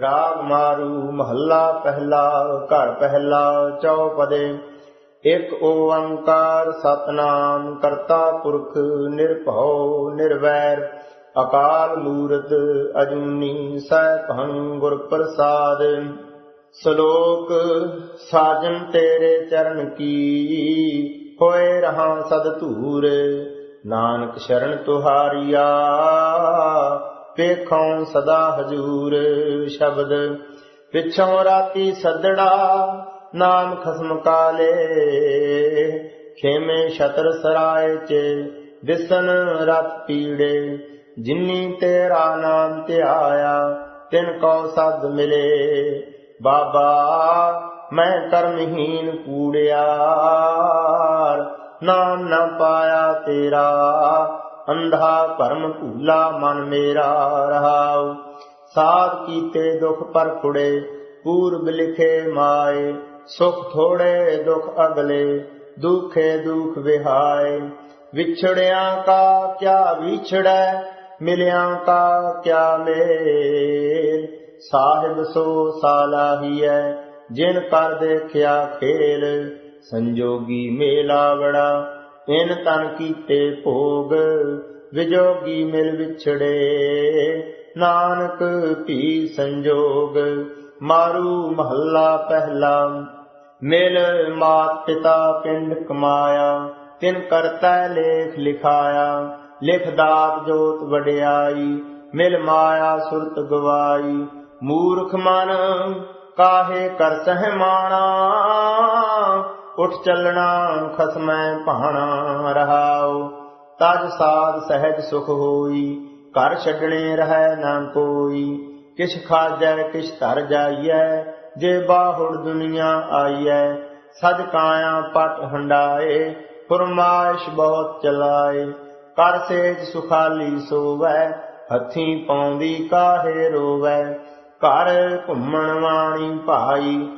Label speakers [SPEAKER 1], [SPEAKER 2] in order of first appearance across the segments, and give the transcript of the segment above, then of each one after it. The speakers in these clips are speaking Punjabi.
[SPEAKER 1] ਰਾਗ ਮਾਰੂ ਮਹੱਲਾ ਪਹਿਲਾ, ਘਰ ਪਹਿਲਾ, ਚੌਪਦੇ। ਇੱਕ ਓੰਕਾਰ ਸਤਨਾਮ, ਕਰਤਾ ਪੁਰਖ ਨਿਰਭਉ ਨਿਰਵੈਰ। ਅਕਾਲ ਮੂਰਤ ਅਜੂਨੀ ਸੈਭੰ ਗੁਰ ਪ੍ਰਸਾਦ। ਸ਼ਲੋਕ, ਸਾਜਨ ਤੇਰੇ ਚਰਨ ਕੀ? ਹੋਏ ਰਹਾ ਸਦ ਧੂਰ, ਨਾਨਕ ਸ਼ਰਨ ਤੁਹਾਰੀਆ। ਵੇਖੋਂ ਸਦਾ ਹਜੂਰ ਸ਼ਬਦ, ਪਿਛੋਂ ਰਾਤੀ ਸੱਦੜਾ ਨਾਮ ਖਸਮ ਕਾਲੇ। ਖੇਮੇ ਛਤਰ ਸਰਾਏ ਚ ਦਿਸਨ ਰਤ ਪੀੜੇ, ਜਿਨੀ ਤੇਰਾ ਨਾਮ ਧਿਆਇਆ ਤਿਨ ਕੋ ਸਦ ਮਿਲੇ। ਬਾਬਾ, ਮੈਂ ਕਰਮਹੀਨ ਕੂੜਿਆ ਨਾਮ ਨਾ ਪਾਇਆ ਤੇਰਾ। ਅੰਧਾ ਭਰਮ ਭੂਲਾ ਮਨ ਮੇਰਾ ਰਹਾਉ। ਸਾਧ ਕੀਤੇ ਦੁਖ ਪਰ ਕੁੜੇ ਪੂਰਬ ਲਿਖੇ ਮਾਏ। ਸੁਖ ਥੋੜੇ, ਦੁਖ ਅਗਲੇ, ਦੁਖੇ ਦੁਖ ਵਿਹਾਏ। ਵਿਛੜਿਆਂ ਕਾ ਕਿਆ ਵਿਛੜੈ, ਮਿਲਿਆ ਕਾ ਕਿਆ ਮੇਲ। ਸਾਹਿਬ ਸੋ ਸਾਲਾਹੀਐ ਜਿਨ ਕਰ ਦੇਖਿਆ ਖੇਲ। ਸੰਜੋਗੀ ਮੇਲਾ ਮੇਲਾਵੜਾ ਇਨ ਤਨ ਕੀਤੇ ਭੋਗ, ਵਿਜੋਗੀ ਮਿਲ ਵਿਛੜੇ। ਨਾਨਕ ਭੀ ਸੰਜੋਗ, ਮਾਰੂ ਮਹੱਲਾ ਪਹਿਲਾ। ਮਿਲ ਮਾਤ ਪਿਤਾ ਪਿੰਡ ਕਮਾਇਆ, ਤਿਨ ਕਰਤਾ ਲੇਖ ਲਿਖਾਇਆ। ਲਿਖ ਦਾਤ ਜੋਤ ਵਡਿਆਈ, ਮਿਲ ਮਾਇਆ ਸੁਰਤ ਗਵਾਈ। ਮੂਰਖ ਮਨ ਕਾਹੇ ਕਰ ਸਹਿਮਾਣਾ ਉਠ ਚੱਲਣਾ, ਖਸਮੈ ਭਾਣਾ ਰਹਾਉ। ਤਜ ਸਾਧ ਸਹਿਜ ਸੁਖ ਹੋਈ, ਘਰ ਛੱਡਣੇ ਰਹਿ ਨਾ ਕੋਈ। ਕਿਛ ਖਾਜੈ, ਕਿਛ ਧਰ ਜਾਈਐ, ਜੇ ਬਾਹੁੜ ਦੁਨੀਆ ਆਈਐ। ਸਜ ਕਾਇਆ ਪਟ ਹੰਡਾਏ, ਫਰਮਾਇਸ਼ ਬਹੁਤ ਚਲਾਏ। ਕਰ ਸੇਜ ਸੁਖਾਲੀ ਸੋਵੈ, ਹੱਥੀਂ ਪਾਉਂਦੀ ਕਾਹੇ ਰੋਵੈ। ਘਰ ਘੁੰਮਣ ਵਾਣੀ ਭਾਈ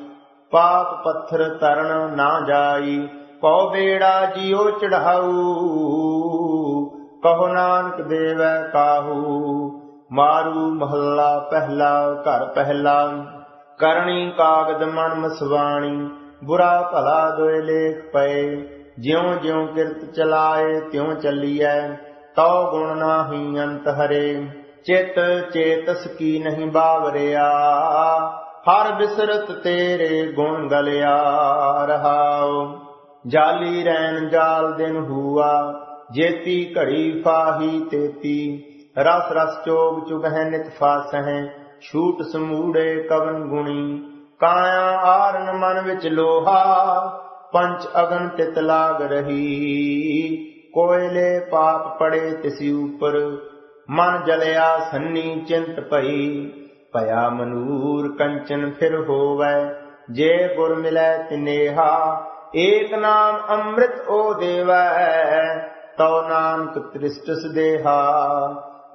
[SPEAKER 1] ਪਾਪ ਪੱਥਰ ਤਰਨ ਨਾ ਜਾਈ, ਕਉ ਬੇੜਾ ਜਿਉ ਚੜਾਊ ਕਹੋ ਨਾਨਕ ਦੇਵੈ ਕਾਹੂ, ਮਾਰੂ ਮਹੱਲਾ ਪਹਿਲਾ, ਘਰ ਪਹਿਲਾ ਕਰਨੀ ਕਾਗਦ ਮਨ ਮਸਵਾਣੀ, ਬੁਰਾ ਭਲਾ ਦੋਇ ਲੇਖ ਪਏ, ਜਿਉ ਜਿਉ ਕਿਰਤ ਚਲਾਏ ਤਿਉ ਚੱਲੀਐ, ਤਉ ਗੁਣ ਨਾਹੀ ਅੰਤ ਹਰੇ, ਚਿਤ ਚੇਤਸ ਕੀ ਨਹੀਂ ਬਾਵਰਿਆ। ਹਰ ਬਿਸਰਤ ਤੇਰੇ ਗੁਣ ਗਲਿਆ ਰਹਾਉ ਜਾਲੀ ਰੈਣ ਜਾਲ ਦਿਨ ਹੂਆ, ਜੇਤੀ ਘੜੀ ਫਾਹੀ ਤੇਤੀ। ਰਸ ਰਸ ਚੋਗ ਚੁਗਹਿ ਨਿਤ ਫਾਸਹਿ, ਛੂਟ ਸਮੂੜੇ ਕਵਨ ਗੁਣੀ। ਕਾਇਆ ਆਰਨ ਮਨ ਵਿੱਚ ਲੋਹਾ ਪੰਚ ਅਗਨ ਤਿਤ ਲਾਗ ਰਹੀ। ਕੋਇਲੇ ਪਾਪ ਪੜੇ ਤਿਸੀ ਉਪਰ, ਮਨ ਜਲਿਆ ਸੰਨੀ ਚਿੰਤ ਭਈ। ਭਇਆ ਮਨੂਰ ਕੰਚਨ ਫਿਰ ਹੋਵੈ, ਜੇ ਗੁਰ ਮਿਲੈ ਤਿਨੇਹਾ, ਏਕ ਨਾਮ ਅੰਮ੍ਰਿਤ ਓ ਦੇਵੈ, ਤਉ ਨਾਨਕ ਤ੍ਰਿਸ਼ਟਸ ਦੇਹਾ।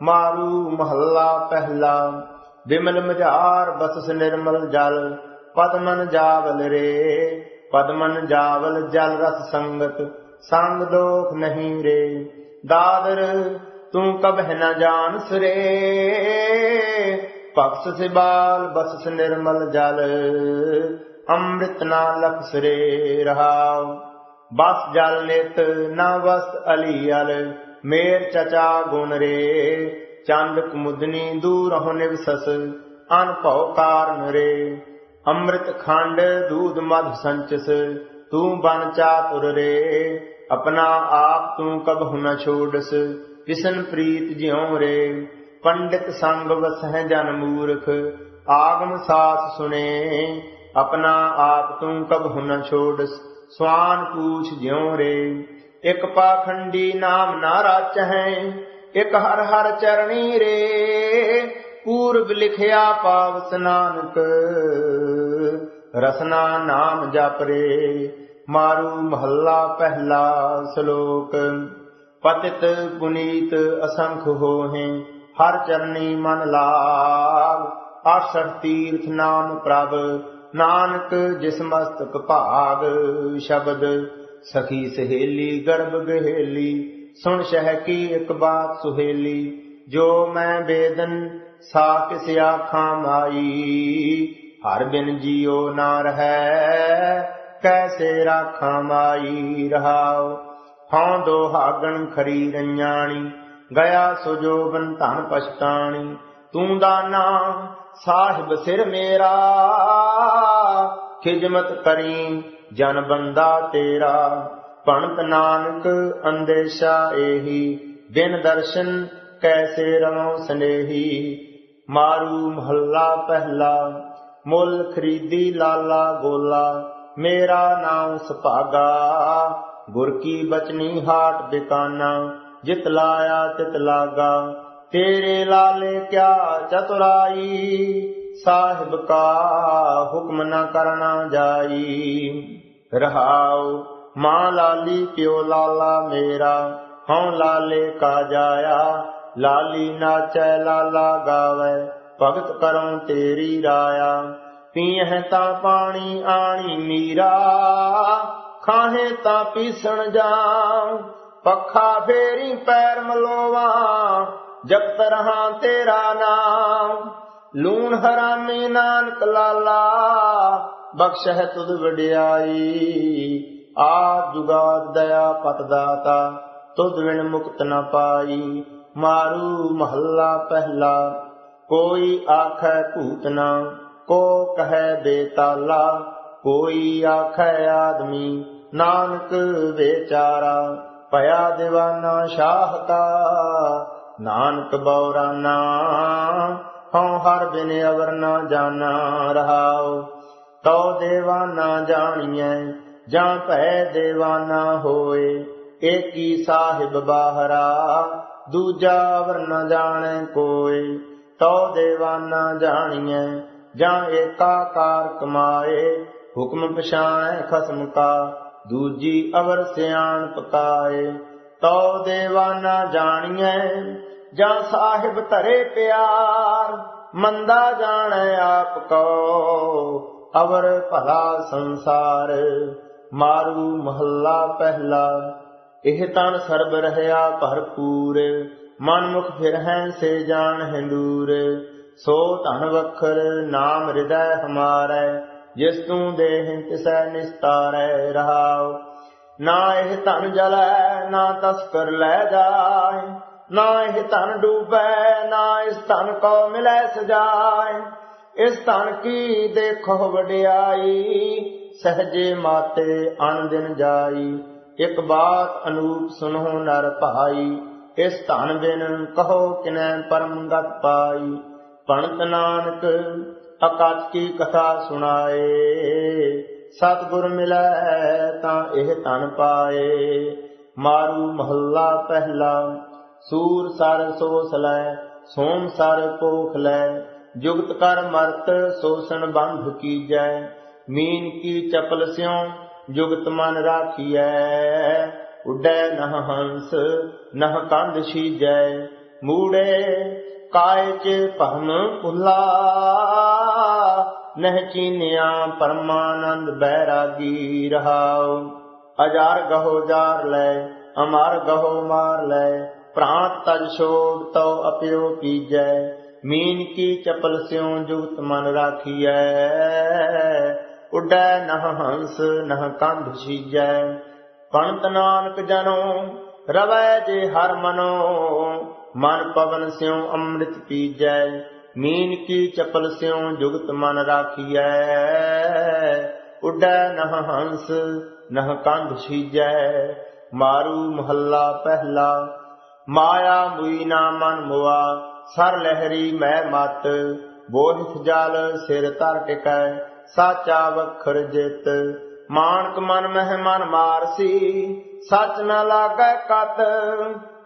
[SPEAKER 1] ਮਾਰੂ ਮਹੱਲਾ ਪਹਿਲਾ, ਬਿਮਲ ਮਝਾਰ ਬਸਸ ਨਿਰਮਲ ਜਲ ਪਦਮਨ ਜਾਵਲ ਰੇ ਪਦਮਨ ਜਾਵਲ ਜਲ ਰਸ ਸੰਗਤ, ਸੰਗ ਦੋਖ ਨਹੀਂ ਰੇ। ਦਾਦਰ, ਤੂੰ ਕਬਹਿ ਨਾ ਜਾਣ ਸਰੇ ਭਗਤ ਸਿਬਾਲ, ਬਸਸ ਨਿਰਮਲ ਜਲ, ਅੰਮ੍ਰਿਤ ਨਾ ਲਖ ਸਰੇ ਰਹਾਉ। ਬਸ ਜਲ ਨਿਤ ਨਾ ਵਸ ਅਲੀਅਲ ਮੇਰ ਚਚਾ ਗੁਣ ਰੇ। ਚੰਦ ਕੁਮੁਦਨੀ ਦੂਰ ਹੋ ਨਿਵਸਸ ਅਨਭਉ ਕਾਰਨ ਰੇ। ਅੰਮ੍ਰਿਤ ਖੰਡ ਦੂਧ ਮਧ ਸੰਚਸ, ਤੂੰ ਬਨ ਚਾਤੁਰ ਰੇ। ਆਪਣਾ ਆਪ ਤੂੰ ਕਬਹੁ ਨ ਛੋੜਸ, ਕਿਸਨ ਪ੍ਰੀਤ ਜਿਉ ਰੇ। ਪੰਡਿਤ ਸੰਗ ਵਸਹਿ ਜਨ ਮੂਰਖ, ਆਗਮ ਸਾਸ ਸੁਨੇ, ਆਪਣਾ ਆਪ ਤੂੰ ਕਬ ਹੁਨ ਛੋੜ ਸਵਾਨ ਪੂਛ ਜਿਉ ਰੇ। ਇਕ ਪਾਖੰਡੀ ਨਾਮ ਨਾ ਰਾਚਹਿ, ਇਕ ਹਰ ਹਰ ਚਰਣੀ ਰੇ। ਪੂਰਬ ਲਿਖਿਆ ਪਾਵ ਨਾਨਕ ਰਸਨਾ ਨਾਮ ਜਪ ਰੇ। ਮਾਰੂ ਮਹੱਲਾ ਪਹਿਲਾ ਸ਼ਲੋਕ, ਪਤਿਤ ਪੁਨੀਤ ਅਸੰਖ ਹੋਹੇ। ਹਰ ਚਰਨੀ ਮਨ ਲਾਲ। ਆਸਰ ਤੀਰਥ ਨਾਮ ਪ੍ਰਭ, ਨਾਨਕ ਜਿਸ ਮਸਤਕ ਭਾਗ। ਸ਼ਬਦ, ਸਖੀ ਸਹੇਲੀ, ਗਰਭ ਗਹੇਲੀ, ਸੁਣ ਸ਼ਹਿ ਕੀ ਇੱਕ ਬਾਤ ਸੁਹੇਲੀ। ਜੋ ਮੈਂ ਬੇਦਨ, ਸਾ ਕਿਸ ਆਖਾਂ ਮਾਈ। ਹਰ ਬਿਨ ਜੀਉ ਨਾ ਰਹੈ, ਕੈਸੇ ਰਾਖਾਂ ਮਾਈ ਰਹਾਉ। ਹਉ ਦੋ ਹਾਗਣ ਖਰੀ ਰੰਜਾਣੀ ਗਿਆ ਸੁਜੋਬਨ ਧਨ ਪਛਤਾਣੀ, ਤੂੰ ਦਾਨਾ ਸਾਹਿਬ ਸਿਰ ਮੇਰਾ। ਖਿਜਮਤ ਕਰੀ ਜਨ ਬੰਦਾ ਤੇਰਾ। ਭਣਤ ਨਾਨਕ ਅੰਦੇਸ਼ਾ ਏਹੀ, ਬਿਨ ਦਰਸ਼ਨ ਕੈਸੇ ਰਵਉ ਸਨੇਹੀ। ਮਾਰੂ ਮਹੱਲਾ ਪਹਿਲਾ, ਮੁੱਲ ਖਰੀਦੀ ਲਾਲਾ ਗੋਲਾ। ਮੇਰਾ ਨਾਮ ਸੁਭਾਗਾ, ਗੁਰ ਕੀ ਬਚਨੀ ਹਾਟ ਬਿਕਾਨਾ। ਜਿਤ ਲਾਇਆ ਤਿਤ ਲਾਗਾ, ਤੇਰੇ ਲਾਲੇ ਕਿਆ ਚਤੁਰਾਈ? ਸਾਹਿਬ ਕਾ ਹੁਕਮ ਨਾ ਕਰਨਾ ਜਾਈ। ਰਹਾਉ ਮਾਂ ਲਾਲੀ, ਪਿਓ ਲਾਲਾ ਮੇਰਾ, ਹਉ ਲਾਲੇ ਕਾ ਜਾਇਆ? ਲਾਲੀ ਨਾਚੈ ਲਾਲਾ ਗਾਵੇ, ਭਗਤ ਕਰਉ ਤੇਰੀ ਰਾਇਆ। ਪੀਹ ਤਾਂ ਪਾਣੀ ਆਣੀ ਮੀਰਾ, ਖਾਹੇ ਤਾਂ ਪੀਸਣ ਜਾਉ। ਪੱਖਾ ਫੇਰੀ ਪੈਰ ਮਲੋਵਾ ਜਪਤ ਰਹਾ ਤੇਰਾ ਨਾਮ। ਲੂਣ ਹਰਾਮੀ ਨਾਨਕ ਲਾਲਾ, ਬਖਸ਼ਹਿ ਤੁਧ ਵਡਿਆਈ। ਆ ਜੁਗਾਦ ਦਇਆ ਪਤ ਦਾਤਾ, ਤੁਧ ਵਿਣ ਮੁਕਤ ਨ ਪਾਈ। ਮਾਰੂ ਮਹੱਲਾ ਪਹਿਲਾ, ਕੋਈ ਆਖੈ ਭੂਤਨਾ ਕੋ ਕਹੈ ਬੇਤਾਲਾ। ਕੋਈ ਆਖੈ ਆਦਮੀ, ਨਾਨਕ ਵਿਚਾਰਾ। ਭਇਆ دیਵਾਨਾ ਸ਼ਾਹ ਨਾਨਕ ਬੌਰਾਨਾ ਹਉ ਹਰ ਬਿਨ ਅਵਰ ਨਾ ਜਾਣਾ ਰਹਾਉ। ਤਉ ਦੇਵਾਨਾ ਜਾਣੀਐ, ਜਾਂ ਭੈ ਦੇਵਾਨਾ ਹੋਏ। ਏਕੀ ਸਾਹਿਬ ਬਾਹਰਾ, ਦੂਜਾ ਅਵਰ ਨ ਜਾਣੈ ਕੋਏ। ਤਉ ਦੇਵਾਨਾ ਜਾਣੀਐ, ਜਾਂ ਏਕਾਕਾਰ ਕਮਾਏ ਹੁਕਮ ਪਛਾਣੈ ਖਸਮ ਕਾ ਦੂਜੀ ਅਵਰ ਸਿਆਣ ਪਕਾਏ ਤਉ ਦੇਵਾਨਾ ਜਾਣੀਐ, ਜਾਂ ਸਾਹਿਬ ਧਰੇ ਪਿਆਰ, ਮੰਦਾ ਜਾਣੈ ਆਪ ਕੋ ਅਵਰ ਭਲਾ ਸੰਸਾਰ, ਮਾਰੂ ਮਹੱਲਾ ਪਹਿਲਾ। ਇਹ ਤਨ ਸਰਬ ਰਹਿਆ ਭਰਪੂਰ ਮਨ ਮੁਖ ਫਿਰ ਹੈ ਸੇ ਜਾਣ ਹਿੰਦੂਰ ਸੋ ਧਨ ਵਖਰ ਨਾਮ ਹਿਰਦੈ ਹਮਾਰੈ ਜਿਸ ਤੂੰ ਦੇਹ ਤਿਸੈ ਨਿਸਤਾਰੈ ਰਹਾਉ, ਨਾ ਇਹ ਧਨ ਜਲੈ, ਨਾ ਤਸਕਰ ਲੈ ਜਾਏ, ਨਾ ਇਹ ਧਨ ਡੂਬੈ, ਨਾ ਇਸ ਧਨ ਕੋ ਮਿਲੈ ਸਜਾਏ। ਇਸ ਧਨ ਕੀ ਦੇਖੋ ਵਡਿਆਈ, ਸਹਜੇ ਮਾਤੇ ਅਣ ਦਿਨ ਜਾਈ। ਇੱਕ ਬਾਤ ਅਨੂਪ ਸੁਨੋ ਨਰ ਭਾਈ, ਇਸ ਧਨ ਬਿਨ ਕਹੋ ਕਿਨੈ ਪਰਮ ਗਤ ਪਾਈ। ਪੰਤ ਨਾਨਕ ਅਕਾਚ ਕੀ ਕਥਾ ਸੁਣਾਏ। ਸਤਿਗੁਰ ਮਿਲੈ ਤਾਂ ਇਹ ਧਨ ਪਾਏ। ਮਾਰੂ ਮਹੱਲਾ ਪਹਿਲਾ, ਸੂਰ ਸਰ ਸੋਸ ਲੈ, ਸੋਮ ਸਰ ਪੋਖ ਲੈ। ਜੁਗਤ ਕਰ ਮਰਤ ਸੋਸਣ ਬੰਧ ਕੀਜੈ। ਮੀਨ ਕੀ ਚਪਲ ਸਿਉ, ਜੁਗਤ ਮਨ ਰਾਖੀਐ। ਉੱਡੈ ਨਹ ਹੰਸ, ਨਹ ਕੰਧ ਸੀਜੈ ਮੂੜੇ ਕਾਇ ਚ ਭਮ ਭੁਲਾ। ਨਹਿ ਚੀਨਿਆ ਪਰਮਾਨੰਦ ਬੈਰਾਗੀ ਰਹਾਉ। ਅਜਾਰ ਗਹੋ ਜਾਰ ਲੈ, ਅਮਰ ਗਹੋ ਮਾਰ ਲੈ ਪ੍ਰਾਂਤ ਤਜ ਛੋੜ ਤਉ ਅਪਿਓ ਕੀਜੈ ਮੀਨ ਕੀ ਚਪਲ ਸਿਉ ਜੁਗਤ ਮਨ ਰਾਖੀਐ। ਉਡੈ ਨਹ ਹੰਸ, ਨਹ ਕੰਧ ਸੀਜੈ। ਪੰਤ ਨਾਨਕ ਜਨੋ, ਰਵੈ ਜੇ ਹਰ ਮਨੋ। ਮਨ ਪਵਨ ਸਿਉ ਅੰਮ੍ਰਿਤ ਪੀਜੈ। ਮੀਨ ਕੀ ਚਪਲ ਸਿਉ ਜੁਗਤ ਮਨ ਰਾਖੀਐ? ਉੱਡੈ ਨਹ ਹੰਸ, ਨਹ ਕੰਧ ਸੀਜੈ ਮਾਰੂ ਮਹੱਲਾ ਪਹਿਲਾ, ਮਾਇਆ ਮੁਈ ਨਾ ਮਨ ਮੁਆ। ਸਰ ਲਹਿਰੀ ਮੈਂ ਮਤ ਬੋਹਿਤ ਜਲ ਸਿਰ ਧਰ ਟਿਕੈ। ਸਾਚਾ ਵਖਰ ਜਿਤ, ਮਾਨਕ ਮਨ ਮਹਿ ਮਨ ਮਾਰਸੀ ਸਚ ਨ ਲਾਗੈ ਕਤ,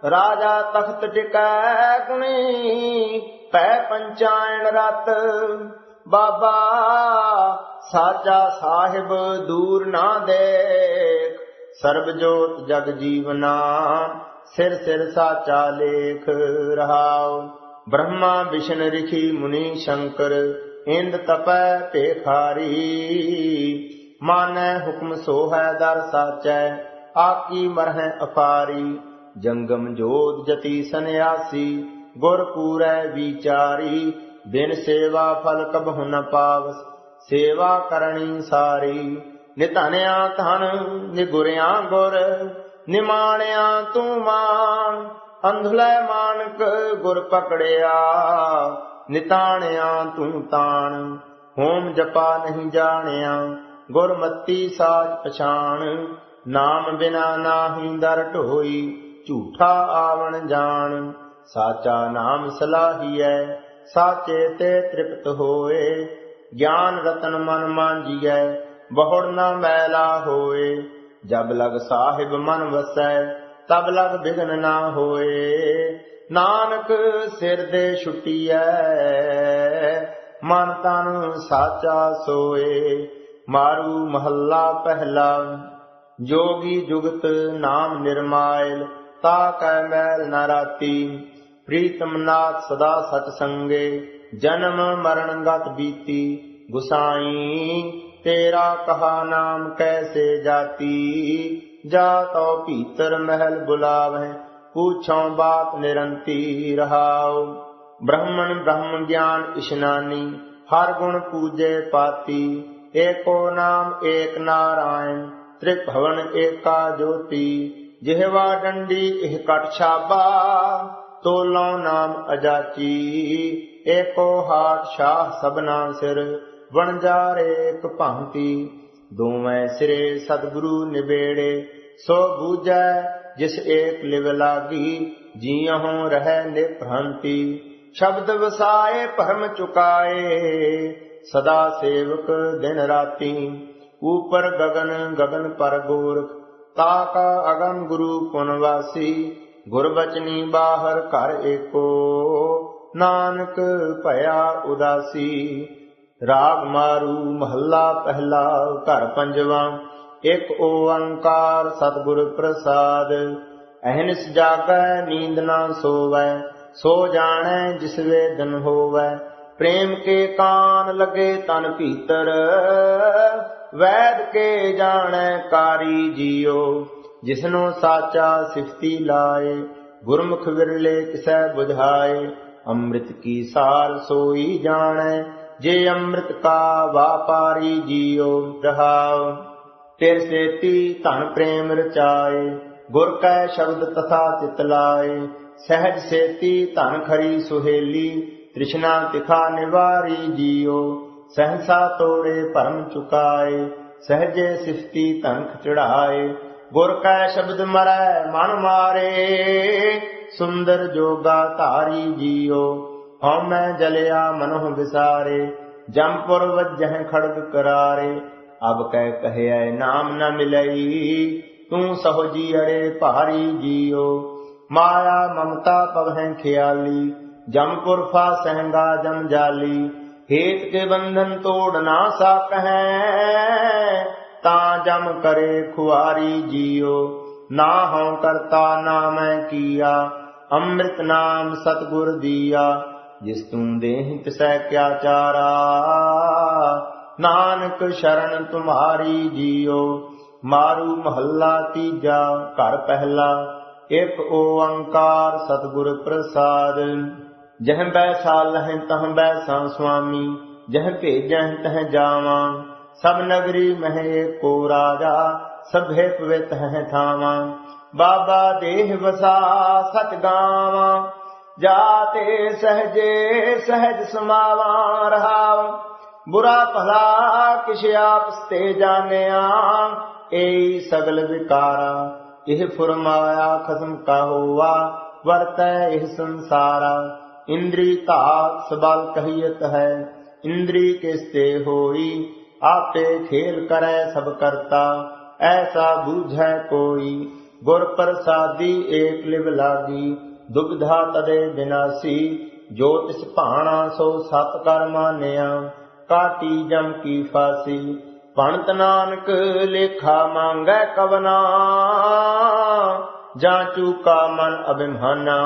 [SPEAKER 1] ਰਾਜਾ ਤਖਤ ਟਿਕੈ ਗੁਣੀ। ਪੈ ਪੰਚਾਇਣ ਰਤ, ਬਾਬਾ ਸਾਚਾ ਸਾਹਿਬ ਦੂਰ ਨਾ ਦੇਖ। ਸਰਬ ਜੋਤ ਜਗ ਜੀਵਨਾ, ਸਿਰ ਸਿਰ ਸਾਚਾ ਲੇਖ ਰਹਾਉ। ਬ੍ਰਹਮਾ, ਵਿਸ਼ਨ, ਰਿਖੀ, ਮੁਨੀ, ਸ਼ੰਕਰ, ਇੰਦ ਤਪੈ, ਭੇਖਾਰੀ। ਮਾਨੈ ਹੁਕਮ ਸੋਹੈ, ਦਰ ਸਾਚੈ, ਆਕੀ ਮਰਹਿ ਅਪਾਰੀ। ਜੰਗਮ ਜੋਤ ਜਤੀ ਸੰਿਆਸੀ ਗੁਰ ਪੂਰੈ ਵਿਚਾਰੀ, ਬਿਨ ਸੇਵਾ ਫਲ ਕਬਹੁ ਨ ਪਾਵਸ, ਸੇਵਾ ਕਰਨੀ ਸਾਰੀ। ਨਿਧਨਿਆ ਧਨ, ਨਿਗੁਰਿਆ ਗੁਰ, ਨਿਮਾਣਿਆ ਤੂੰ ਮਾਨ, ਅੰਧਲੇ ਮਾਨਕ ਗੁਰ ਪਕੜਿਆ। ਨਿਤਾਣਿਆ ਤੂੰ ਤਾਣ, ਹੋਮ ਜਪਾ ਨਹੀਂ ਜਾਣਿਆ। ਗੁਰਮਤੀ ਸਾਚ ਪਛਾਣ, ਨਾਮ ਬਿਨਾ ਨਾਹੀ ਦਰ ਢੋਈ ਝੂਠਾ ਆਵਣ ਜਾਣ। ਸਾਚਾ ਨਾਮ ਸਲਾਹੀਐ, ਸਾਚੇ ਤੇ ਤ੍ਰਿਪਤ ਹੋਏ। ਗਿਆਨ ਰਤਨ ਮਨ ਮਾਂਜੀਐ, ਬਹੁੜ ਨਾ ਮੈਲਾ ਹੋਏ। ਜਬ ਲਗ ਸਾਹਿਬ ਮਨ ਵਸੈ, ਤਬ ਲਗ ਬਿਗਨ ਨਾ ਹੋਏ। ਨਾਨਕ ਸਿਰ ਦੇ ਛੁੱਟੀਐ, ਮਨ ਤਨ ਸਾਚਾ ਸੋਏ। ਮਾਰੂ ਮਹੱਲਾ ਪਹਿਲਾ, ਜੋਗੀ ਜੁਗਤ ਨਾਮ ਨਿਰਮਾਇਲ, ਤਾ ਕੈ ਮੈਲ ਨਰਾਤੀ ਪ੍ਰੀਤਮ ਨਾਥ ਸਦਾ ਸਚ ਸੰਗੇ, ਜਨਮ ਮਰਨ ਗਤ ਬੀਤੀ, ਗੁਸਾਈ, ਤੇਰਾ ਕਹਾ ਨਾਮ ਕੈਸੇ ਜਾਤੀ? ਜਾ ਤੋ ਭੀਤਰ ਮਹਿਲ ਬੁਲਾਵਹਿ, ਪੂਛੋਂ ਬਾਤ ਨਿਰੰਤੀ ਰਹਾਉ। ਬ੍ਰਹਮਣ ਬ੍ਰਹਮ ਗਿਆਨ ਇਸ਼ਨਾਨੀ, ਹਰ ਗੁਣ ਪੂਜੇ ਪਾਤੀ, ਏਕੋ ਨਾਮ ਏਕ ਨਾਰਾਇਣ, ਤ੍ਰਿਭਵਨ ਏਕਾ ਜੋਤੀ, ਜਿਹਵਾ ਡੰਡੀ ਇਹ ਕਟ ਛਾਬਾ ਤੋਲੋ ਨਾਮ ਅਜਾਚੀ, ਏਕੋ ਹਾਟ ਸ਼ਾਹ ਸਭਨਾ ਸਿਰ ਵਣਜਾਰੇ ਇੱਕ ਭੰਤੀ। ਦੋਵੇਂ ਸਿਰੇ ਸਤਿਗੁਰੂ ਨਿਬੇੜੇ, ਸੋ ਬੂਝੈ ਜਿਸ ਏਕ ਲਿਵ ਲਾਗੀ ਜੀਹੋਂ ਰਹਿ ਨਿਭੰਤੀ ਸ਼ਬਦ ਵਸਾਏ, ਭਰਮ ਚੁਕਾਏ, ਸਦਾ ਸੇਵਕ ਦਿਨ ਰਾਤੀ। ਉਪਰ ਗਗਨ ਗਗਨ ਪਰ ਗੋਰਖ ਤਾਕਾ ਅਗਨ ਗੁਰੂ ਪੁਨਵਾਸੀ ਗੁਰਬਚਨੀ ਬਾਹਰ ਘਰ ਏਕੋ, ਨਾਨਕ ਭਇਆ ਉਦਾਸੀ। ਰਾਗ ਮਾਰੂ ਮਹੱਲਾ ਪਹਿਲਾ ਘਰ ਪੰਜਵਾ, ਇੱਕ ਓੰਕਾਰ ਸਤਿਗੁਰ ਪ੍ਰਸਾਦ। ਅਹਨਿਸ ਜਾਗੈ, ਨੀਂਦ ਨਾ ਸੋਵੈ, ਸੋ ਜਾਣੈ ਜਿਸ ਵੇ ਵੇਦਨ ਹੋਵੈ। ਪ੍ਰੇਮ ਕੇ ਕਾਨ ਲਗੇ ਤਨ ਭੀਤਰ, ਵੈਦ ਕੇ ਜਾਣੈ ਕਾਰੀ ਜੀਓ। ਜਿਸਨੋ ਸਾਚਾ ਸਿਫਤੀ ਲਾਏ, ਗੁਰਮੁਖ ਵਿਰਲੇ ਕਿਸੈ 부ਝਾਏ ਅੰਮ੍ਰਿਤ ਕੀ ਸਾਲ ਸੋਈ ਜਾਣੈ, ਜੇ ਅੰਮ੍ਰਿਤ ਕਾ ਵਾਪਾਰੀ ਜੀਓ ਰਹਾਉ। ਤੇਰ ਸੇਤੀ ਧਨ ਪ੍ਰੇਮ ਰਚਾਏ, ਗੁਰ ਕੈ ਸ਼ਬਦ ਤਥਾ ਚਿਤ ਲਾਏ, ਸਹਿਜ ਸੇਤੀ ਧਨ ਖਰੀ ਸੁਹੇਲੀ, ਤ੍ਰਿਸ਼ਨਾ ਤਿਖਾ ਨਿਵਾਰੀ ਜੀਓ ਸਹਸਾ ਤੋੜੇ ਭਰਮ ਚੁਕਾਏ, ਸਹਜੇ ਸਿਫਤੀ ਤਨਖ ਚੜਾਏ ਗੁਰ ਕੈ ਸ਼ਬਦ ਮਰੈ ਮਨ ਮਾਰੇ, ਸੁੰਦਰ ਜੋਗਾ ਧਾਰੀ ਜੀਓ, ਹਉ ਮੈਂ ਜਲਿਆ ਮਨੁ ਵਿਸਾਰੇ ਜੰਪੁਰ ਵੱਜਹਿ ਖੜਗ ਕਰਾਰੇ, ਅਬ ਕਹਿ ਕਹਿਆ ਨਾਮ ਨ ਮਿਲਈ, ਤੂੰ ਸਹੁ ਜੀ ਅੜੇ ਭਾਰੀ ਜੀਓ, ਮਾਇਆ ਮਮਤਾ ਪਵਹਿ ਖਿਆਲੀ ਜਮਪੁਰ ਫਾ ਸਹੰਗਾ ਜਮ ਜਾਲੀ, ਹੇਤ ਕੇ ਬੰਧਨ ਤੋੜ ਨਾ ਸਕਹਿ ਤਾਂ ਜਮ ਕਰੇ ਖੁਆਰੀ ਜੀਓ। ਨਾ ਹਉ ਕਰਤਾ ਨਾ ਮੈਂ ਕੀਆ, ਅੰਮ੍ਰਿਤ ਨਾਮ ਸਤਗੁਰ ਦੀਆ। ਜਿਸ ਤੂੰ ਦੇਹ ਤਿਸੈ ਕਿਆ ਚਾਰਾ, ਨਾਨਕ ਸ਼ਰਨ ਤੁਮਾਰੀ ਜੀਓ। ਮਾਰੂ ਮਹੱਲਾ ਤੀਜਾ, ਘਰ ਪਹਿਲਾ, ਇੱਕ ਓੰਕਾਰ ਸਤਿਗੁਰ ਪ੍ਰਸਾਦ। ਜਹ ਬੈ ਸਾਲ ਹੈ ਤਹ ਬੈ ਸਾਂ ਸੁਆਮੀ, ਜਹ ਭੇਜਹਿ ਤਹ ਜਾਵਾਂ। ਸਭ ਨਗਰੀ ਮਹਿ ਕੋ ਰਾਜਾ, ਸਭੇ ਪਵਿੱਤ ਹੈ ਥਾਵਾਂ। ਬਾਬਾ ਦੇਹ ਵਸਾ, ਸਤ ਗਾਵਾਂ। ਜਾਤੇ ਸਹਜੇ ਸਹਜ ਸਮਾਵਾਂ ਰਹਾਵ। ਬੁਰਾ ਭਲਾ ਕਿਛ ਆਪਸ ਤੇ ਜਾਣਿਆ, ਏਈ ਸਗਲ ਵਿਕਾਰਾ। ਇਹ ਫਰਮਾਇਆ, ਖਸਮ ਕਾ ਹੋਵਾ ਵਰਤੈ ਇਹ ਸੰਸਾਰਾ। ਇੰਦਰੀ ਧਾਤ ਸਬਲ ਕਹੀਤ ਹੈ, ਇੰਦਰੀ ਕਿਸ ਤੇ ਹੋਈ ਆਪੇ ਖੇਲ ਕਰੈ ਸਭ ਕਰਤਾ, ਐਸਾ ਬੂਝੈ ਕੋਈ। ਗੁਰ ਪ੍ਰਸਾਦੀ ਏਕ ਲਿਵ ਲਾਗੀ ਦੁਬਧਾ ਤਦੇ ਬਿਨਾਸੀ। ਜੋ ਤਿਸ ਭਾਣਾ ਸੋ ਸਤ ਕਰ ਮਾਨਿਆ, ਕਾਟੀ ਜਮ ਕੀ ਫਾਸੀ। ਪੰਤ ਨਾਨਕ ਲੇਖਾ ਮੰਗੈ ਕਵਨਾ, ਜਾਂ ਚੂਕਾ ਮਨ ਅਭਿਮਾਨਾ।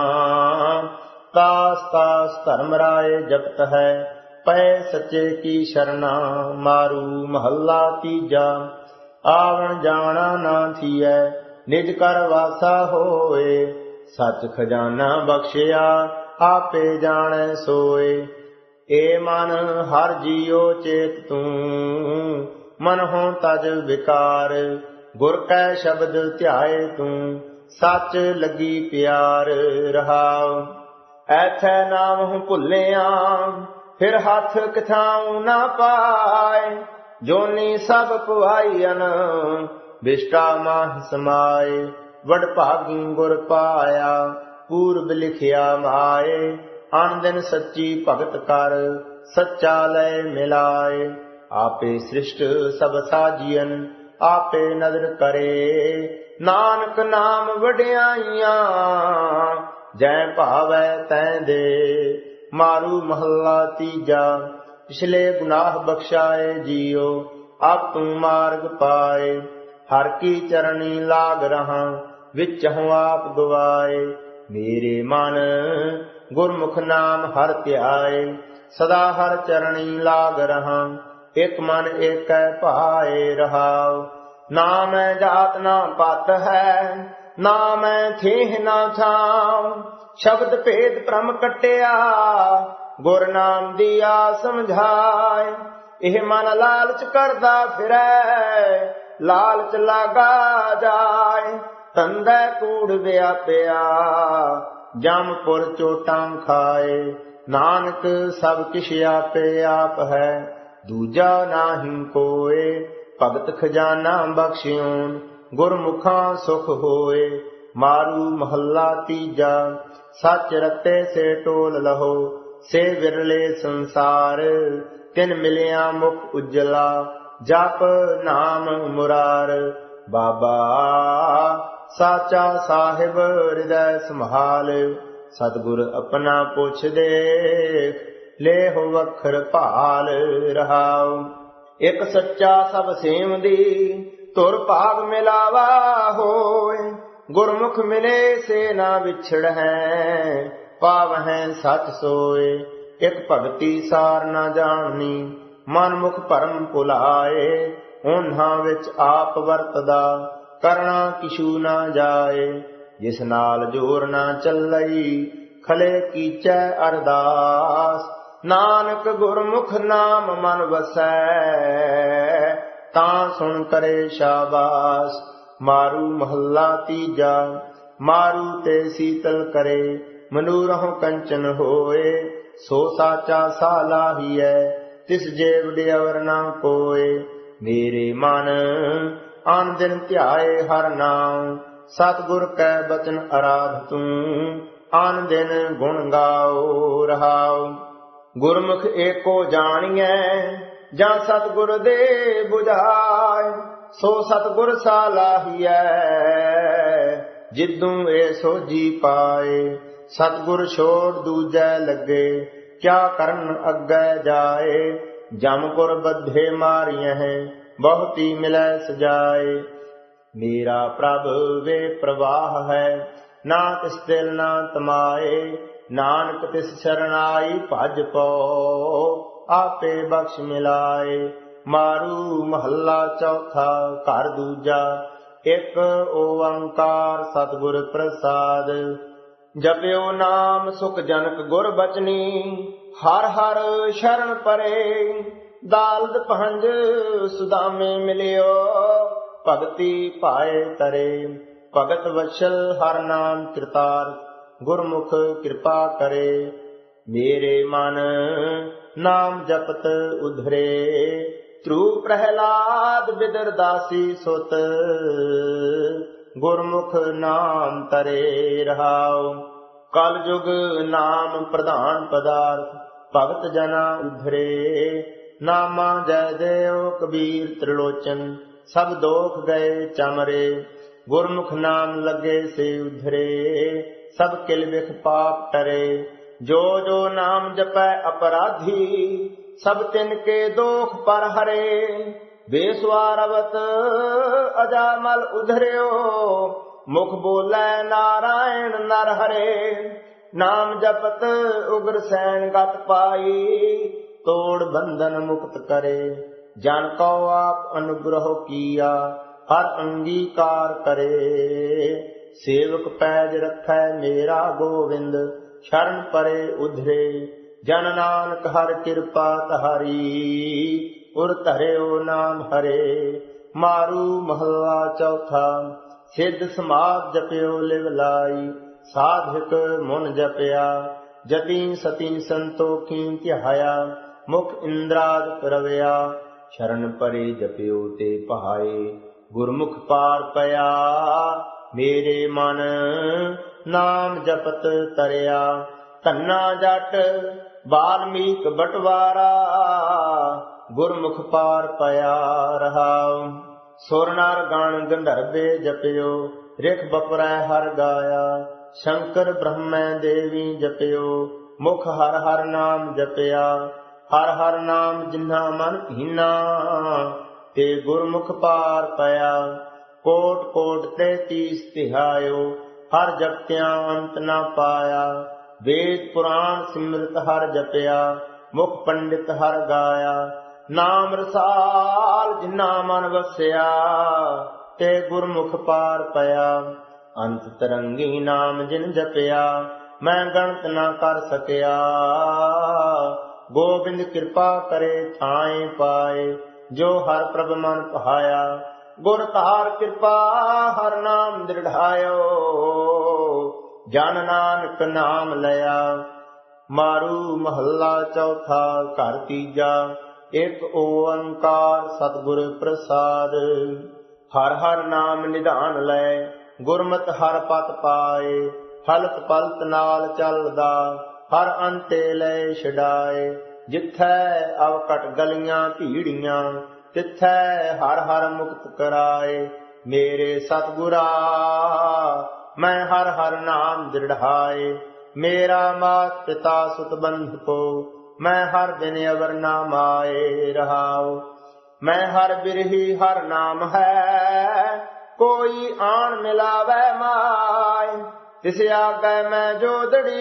[SPEAKER 1] ਤਾਸ ਤਾਸ ਧਰਮ ਰਾਏ ਜਪਤ ਹੈ ਪੈ ਸੱਚੇ ਕੀ ਸ਼ਰਣਾ ਮਾਰੂ ਮਹੱਲਾ ਤੀਜਾ। ਆਵਣ ਜਾਣਾ ਨਾ ਥੀਐ, ਨਿਜ ਕਰ ਵਾਸਾ ਹੋਏ। ਸੱਚ ਖਜ਼ਾਨਾ ਬਖਸ਼ਿਆ, ਆਪੇ ਜਾਣੈ ਸੋਏ। ਏ ਮਨ ਹਰ ਜੀਉ ਚੇਤ ਤੂੰ, ਮਨ ਹੋ ਤਜ ਵਿਕਾਰ। ਗੁਰ ਕੈ ਸ਼ਬਦ ਧਿਆਏ ਤੂੰ, ਸੱਚ ਲੱਗੀ ਪਿਆਰ ਰਹਾਉ। ਐਥੈ ਨਾਮ ਹੂੰ ਭੁੱਲਿਆ ਫਿਰ ਹੱਥ ਕਿਥਾਉ ਨਾ ਪਾਏ, ਜੋਨੀ ਸਭ ਪੁਆਈਨ ਵਿਸ਼ਟਾ ਮਾਹ ਸਮਾਏ, ਵਡ ਭਾਗੀ ਗੁਰ ਪਾਇਆ, ਪੂਰਬ ਲਿਖਿਆ ਮਾਏ ਅਨ ਦਿਨ ਸੱਚੀ ਭਗਤ ਕਰ, ਸੱਚਾ ਲੈ ਮਿਲਾਏ। ਆਪੇ ਸ੍ਰਿਸ਼ਟ ਸਭ ਸਾਜੀਨ ਆਪੇ ਨਦਰ ਕਰੇ। ਨਾਨਕ ਨਾਮ ਵਡਿਆਈਆਂ, ਜੈ ਭਾਵੈ ਤੈ ਦੇ। ਮਾਰੂ ਮਹੱਲਾ ਤੀਜਾ। ਪਿਛਲੇ ਗੁਨਾਹ ਬਖਸ਼ਾਏ ਜੀਓ, ਆਪ ਤੂੰ ਮਾਰਗ ਪਾਏ। ਹਰ ਕੀ ਚਰਣੀ ਲਾਗ ਰਹਾ, ਵਿੱਚ ਹੂੰ ਆਪ ਗਵਾਏ। ਮੇਰੇ ਮਨ ਗੁਰਮੁਖ ਨਾਮ ਹਰ ਧਿਆਏ, ਸਦਾ ਹਰ ਚਰਣੀ ਲਾਗ ਰਹਾ। ਇਕ ਮਨ ਏਕੈ ਭਾਏ ਰਹਾਉ। ਨਾ ਮੈਂ ਜਾਤ ਨਾ ਪਤ ਹੈ, ਨਾ ਮੈਂ ਥੇਹ ਨਾ ਥਾਉ। ਸ਼ਬਦ ਭੇਦ ਭ੍ਰਮ ਕਟਿਆ, ਗੁਰ ਨਾਮ ਦੀਆ ਸਮਝਾਏ। ਇਹ ਮਨ ਲਾਲਚ ਕਰਦਾ ਫਿਰੈ, ਲਾਲਚ ਲਾਗਾ ਜਾਏ। ਤੰਦੈ ਕੂੜ ਵਿਆਪਿਆ ਜਮਪੁਰ ਚੋਟਾਂ ਖਾਏ। ਨਾਨਕ ਸਭ ਕਿਛ ਆਪੇ ਆਪ ਹੈ, ਦੂਜਾ ਨਾਹੀ ਕੋਏ। ਭਗਤ ਖਜ਼ਾਨਾ ਬਖਸ਼ਿਓਨ ਗੁਰਮੁਖਾਂ ਸੁਖ ਹੋਏ। ਮਾਰੂ ਮਹੱਲਾ ਤੀਜਾ ਸੱਚ ਰਤੇ ਸੇ ਟੋਲ ਲਹੋ, ਸੇ ਵਿਰਲੇ ਸੰਸਾਰ। ਤਿਨ ਮਿਲਿਆ ਮੁਖ ਉਜਲਾ, ਜਪ ਨਾਮ ਮੁਰਾਰ। ਬਾਬਾ ਸਾਚਾ ਸਾਹਿਬ ਹਿਰਦੈ ਸੰਭਾਲ, ਸਤਿਗੁਰ ਆਪਣਾ ਪੁੱਛ ਦੇਖ ਲੈ ਹੋ ਵਖਰ ਭਾਲ ਰਹਾਉ। ਇਕ ਸੱਚਾ ਸਭ ਸੇਮ ਦੀ, ਤੁਰ ਭਾਗ ਮਿਲਾਵਾ ਹੋਏ। ਗੁਰਮੁਖ ਮਿਲੇ ਸੇ ਨਾ ਵਿਛੜ ਹੈ, ਪਾਵਹਿ ਸਚ ਸੋਏ। ਇਕ ਭਗਤੀ ਸਾਰ ਨਾ ਜਾਣਨੀ ਮਨ ਮੁਖ ਭਰਮ ਭੁਲਾਏ। ਉਹਨਾਂ ਵਿੱਚ ਆਪ ਵਰਤਦਾ, ਕਰਣਾ ਕਿਛੂ ਨਾ ਜਾਏ। ਜਿਸ ਨਾਲ ਜੋਰ ਨਾ ਚੱਲਈ, ਖਲੇ ਕੀਚੈ ਅਰਦਾਸ। ਨਾਨਕ ਗੁਰਮੁਖ ਨਾਮ ਮਨ ਵਸੈ, ਤਾਂ ਸੁਣ ਕਰੇ ਸ਼ਾਬਾਸ। ਮਾਰੂ ਮਹੱਲਾ ਤੀਜਾ, ਮਾਰੂ ਤੇ ਸੀਤਲ ਕਰੇ, ਮਨੂਰਹੁ ਕੰਚਨ ਹੋਏ, ਸੋ ਸਾਚਾ ਸਾਲਾਹੀਐ ਤਿਸ ਜੇ ਵਡਿਆਵਰ ਨਾ ਕੋਏ। ਮੇਰੇ ਮਨ ਆਨ ਦਿਨ ਧਿਆਏ ਹਰ ਨਾਮ ਸਤਿਗੁਰ ਕੈ ਬਚਨ ਅਰਾਧ ਤੂੰ, ਆਨ ਦਿਨ ਗੁਣ ਗਾਓ ਰਹਾਉ। ਗੁਰਮੁਖ ਏਕੋ ਜਾਣੀਐ, ਜਾਂ ਸਤਿਗੁਰ ਦੇ 부ਝਾਏ ਸੋ ਸਤਿਗੁਰ ਸਾਲਾਹੀਐ, ਜਿੱਦੂ ਏ ਸੋਜੀ ਪਾਏ। ਸਤਿਗੁਰ ਛੋੜ ਦੂਜੈ ਲੱਗੇ, ਕਿਆ ਕਰਨ ਅੱਗੇ ਜਾਏ? ਜਮ ਗੁਰ ਬੱਧੇ ਮਾਰੀਆਂ ਬਹੁਤੀ ਮਿਲੈ ਸਜਾਏ। ਮੇਰਾ ਪ੍ਰਭ ਵੇ ਪ੍ਰਵਾਹ ਹੈ, ਨਾ ਤਿਸ ਦਿਲ ਨਾ ਤਮਾਏ। ਨਾਨਕ ਤਿਸ ਚਰਨਾਈ ਭਜ ਪੋ ਆਪੇ ਬਖਸ਼ ਮਿਲਾਏ। ਮਾਰੂ ਮਹੱਲਾ ਚੌਥਾ, ਘਰ ਦੂਜਾ, ਇੱਕ ਓੰਕਾਰ ਸਤਿਗੁਰ ਪ੍ਰਸਾਦ। ਜਪਿਓ ਨਾਮ ਸੁਖ ਜਨਕ ਗੁਰ ਬਚਨੀ, ਹਰ ਹਰ ਸ਼ਰਨ ਪਰੇ। ਦਾਲਦ ਪੰਜ ਸੁਦਾਮੇ ਮਿਲਿਓ, ਭਗਤੀ ਪਾਏ ਤਰੇ। ਭਗਤ ਵਸ਼ਲ ਹਰ ਨਾਮ ਕਿਰਤਾਰ, ਗੁਰਮੁਖ ਕਿਰਪਾ ਕਰੇ। ਮੇਰੇ ਮਨ ਨਾਮ ਜਪਤ ਉਧਰੇ। ਤ੍ਰੂ ਪ੍ਰਹਿਲਾਦ ਬਿਦਰਦਾਸੀ ਸੁਤ, ਗੁਰਮੁਖ ਨਾਮ ਤਰੇ ਰਹਾਉ। ਕਲ ਜੁਗ ਨਾਮ ਪ੍ਰਧਾਨ ਪਦਾਰਥ, ਭਗਤ ਜਨਾ ਉਧਰੇ। ਨਾਮਾ ਜੈ ਦੇਵ ਕਬੀਰ ਤ੍ਰਿਲੋਚਨ, ਸਭ ਦੋਖ ਗਏ ਚਮਰੇ। ਗੁਰਮੁਖ ਨਾਮ ਲੱਗੇ ਸੇ ਉਧਰੇ, ਸਭ ਕਿਲ ਵਿਖ ਪਾਪ ਟਰੇ। ਜੋ ਜੋ ਨਾਮ ਜਪੈ ਅਪਰਾਧੀ ਸਭ ਤਿਨ ਕੇ ਦੋਖ ਪਰ ਹਰੇ। ਬੇਸਵਾਰਵਤ ਅਜਾਮਲ ਉਧਰਿਓ, ਮੁਖ ਬੋਲੇ ਨਾਰਾਇਣ ਨਰ ਹਰੇ। ਨਾਮ ਜਪਤ ਉਗਰ ਸੈਨ ਗਤ ਪਾਈ, ਤੋੜ ਬੰਧਨ ਮੁਕਤ ਕਰੇ। ਜਨ ਕਉ ਆਪ ਅਨੁਗ੍ਰਹ ਕੀਆ, ਹਰ ਅੰਗੀਕਾਰ ਕਰੇ। ਸੇਵਕ ਪੈਜ ਰਖੈ ਮੇਰਾ ਗੋਵਿੰਦ, ਸ਼ਰਨ ਪਰੇ ਉਧਰੇ। ਜਨ ਨਾਨਕ ਹਰ ਕਿਰਪਾ ਤਹਾਰੀ ਉਰ ਧਰਿਓ ਨਾਮ ਹਰੇ। ਮਾਰੂ ਮਹੱਲਾ ਚੌਥਾ, ਸਿੱਧ ਸਮਾਧ ਜਪਿਓ ਲਿਵ ਲਾਈ। ਸਾਧਕ ਮਨ ਜਪਿਆ ਜਤੀ ਸਤੀ ਸੰਤੋਖੀ ਧਿਆਇਆ। ਮੁਖ ਇੰਦਰਾਦ ਕਰਵਿਆ ਸ਼ਰਨ ਪਰੇ ਜਪਿਓ ਤੇ ਪਹਾਏ। ਗੁਰਮੁਖ ਪਾਰ ਪਿਆ, ਮੇਰੇ ਮਨ ਨਾਮ ਜਪਤ ਤਰਿਆ। ਤੰਨਾ ਜਟ ਬਾਲਮੀਕ ਬਟਵਾਰਾ, ਗੁਰਮੁਖ ਪਾਰ ਪਿਆ ਰਹਾਉ ਸੁਰ ਨਰ ਗਣ ਗੰਧਰਵੇ ਜਪਿਓ, ਰਿਖ ਬਪਰੈ ਹਰ ਗਾਇਆ। ਸ਼ੰਕਰ ਬ੍ਰਹਮੈ ਦੇਵੀ ਜਪਿਓ, ਮੁਖ ਹਰ ਹਰ ਨਾਮ ਜਪਿਆ। ਹਰ ਹਰ ਨਾਮ ਜਿਨ੍ਹਾਂ ਮਨ ਭੀਨਾ ਤੇ ਗੁਰਮੁਖ ਪਾਰ ਪਿਆ। ਕੋਟ ਕੋਟ ਤੇ ਤੀਸ ਤਿਹਾਇਓ, ਹਰ ਜਪਤਿਆਂ ਅੰਤ ਨਾ ਪਾਇਆ। ਵੇਦ ਪੁਰਾਣ ਸਿਮਰਤ ਹਰ ਜਪਿਆ, ਮੁਖ ਪੰਡਿਤ ਹਰ ਗਾਇਆ। ਨਾਮ ਰਸਾਲ ਜਿਨਾ ਮਨ ਵਸਿਆ, ਤੇ ਗੁਰਮੁਖ ਪਾਰ ਪਿਆ। ਅੰਤ ਤਰੰਗੀ ਨਾਮ ਜਿਨ ਜਪਿਆ, ਮੈਂ ਗਣਤ ਨਾ ਕਰ ਸਕਿਆ। ਗੋਬਿੰਦ ਕਿਰਪਾ ਕਰੇ ਥਾਏ ਪਾਏ, ਜੋ ਹਰ ਪ੍ਰਭ ਮਨ ਪਹਾਇਆ। ਗੁਰ ਤਾਰ ਕਿਰਪਾ ਹਰ ਨਾਮ ਦ੍ਰਿੜਾਇਓ। ਜਨ ਨਾਨਕ ਨਾਮ ਲਿਆ। ਮਾਰੂ ਮਹੱਲਾ ਚੌਥਾ ਘਰ ਤੀਜਾ। ਇੱਕ ਓੰਕਾਰ ਸਤਿਗੁਰ ਪ੍ਰਸਾਦ। ਹਰ ਹਰ ਨਾਮ ਨਿਧਾਨ ਲੈ, ਗੁਰਮਤ ਹਰ ਪਤ ਪਾਏ। ਹਲਤ ਪਲਤ ਨਾਲ ਚੱਲਦਾ, ਹਰ ਅੰਤੇ ਲੈ ਛਡਾਏ। ਜਿੱਥੈ ਅਵਕਟ ਗਲੀਆਂ ਭੀੜੀਆਂ, ਤਿੱਥੈ ਹਰ ਹਰ ਮੁਕਤ ਕਰਾਏ। ਮੇਰੇ ਸਤਿਗੁਰਾ ਮੈਂ ਹਰ ਹਰ ਨਾਮ ਦ੍ਰਿੜਾਏ ਮੇਰਾ ਮਾਤ ਪਿਤਾ ਸੁਤ ਬੰਧਕੋ ਮੈਂ ਹਰ ਦਿਨ ਅਵਰ ਨਾਮ ਆਏ ਰਹਾਉ। ਮੈਂ ਹਰ ਬਿਰਹੀ ਹਰ ਨਾਮ ਹੈ, ਕੋਈ ਆਣ ਮਿਲਾਵੇ ਮਾਏ। ਤਿਸ ਆਗੇ ਮੈਂ ਜੋਦੜੀ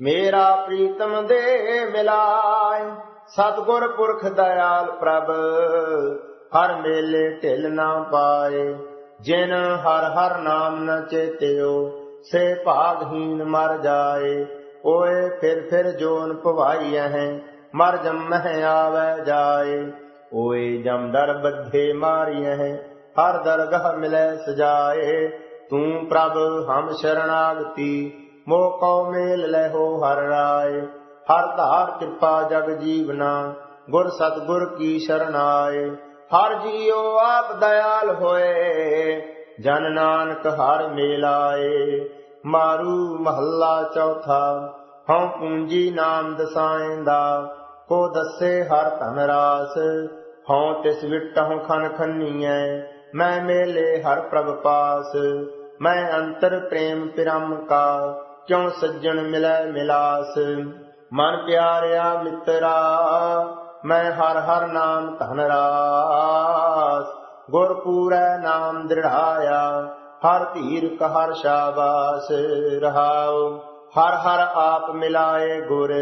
[SPEAKER 1] ਮੇਰਾ ਪ੍ਰੀਤਮ ਦੇ ਮਿਲਾਏ। ਸਤਗੁਰ ਪੁਰਖ ਦਇਆਲ ਪ੍ਰਭ, ਹਰ ਮੇਲੇ ਢਿਲ ਨਾ ਪਾਏ। ਜਿਨ ਹਰ ਹਰ ਨਾਮ ਨ ਚੇਤਿਓ, ਸੇ ਭਾਗਹੀਨ ਮਰ ਜਾਏ। ਓਏ ਫਿਰ ਫਿਰ ਜੋਨ ਭਵਾਈ ਹੈ, ਮਰ ਜੰਮਹਿ ਆਵੇ ਜਾਏ। ਓਏ ਜਮ ਦਰ ਬੱਧੇ ਮਾਰੀਐ ਹਰ ਦਰਗਹ ਮਿਲੈ ਸਜਾਏ। ਤੂੰ ਪ੍ਰਭ ਹਮ ਸ਼ਰਣਾਗਤੀ ਮੋਕੋ ਮੇਲ ਲੈਹੋ ਹਰ ਰਾਏ। ਹਰ ਧਾਰ ਕਿਰਪਾ ਜਗ ਜੀਵਨਾ, ਗੁਰ ਸਤਗੁਰ ਕੀ ਸ਼ਰਨ ਆਏ ਹਰ ਜੀਉ ਆਪ ਦਇਆਲ ਹੋਏ, ਜਨ ਨਾਨਕ ਹਰ ਮੇਲਾਏ। ਮਾਰੂ ਮਹੱਲਾ ਚੌਥਾ, ਹਉ ਪੂੰਜੀ ਨਾਮ ਦਸਾਇਂਦਾ, ਕੋ ਦੱਸੇ ਹਰ ਧਨ ਰਾਸ। ਹਉ ਤਿਸ ਵਿਟਹੁ ਖਨ ਖੰਨੀਐ, ਮੈਂ ਮੇਲੇ ਹਰ ਪ੍ਰਭ ਪਾਸ। ਮੈਂ ਅੰਤਰ ਪ੍ਰੇਮ ਪਿਰਮ ਕਾ, ਕਿਉ ਸੱਜਣ ਮਿਲੈ ਮਿਲਾਸ। ਮਨ ਪਿਆਰਿਆ ਮਿੱਤਰਾ ਮੈਂ ਹਰ ਹਰ ਨਾਮ ਧਨ ਰਾਸ ਗੁਰ ਪੂਰੈ ਨਾਮ ਦ੍ਰਿੜਾਇਆ, ਹਰ ਧੀਰ ਕਹਰ ਸ਼ਾਬਾਸ ਰਹਾਉ। ਹਰ ਹਰ ਆਪ ਮਿਲਾਏ ਗੁਰ,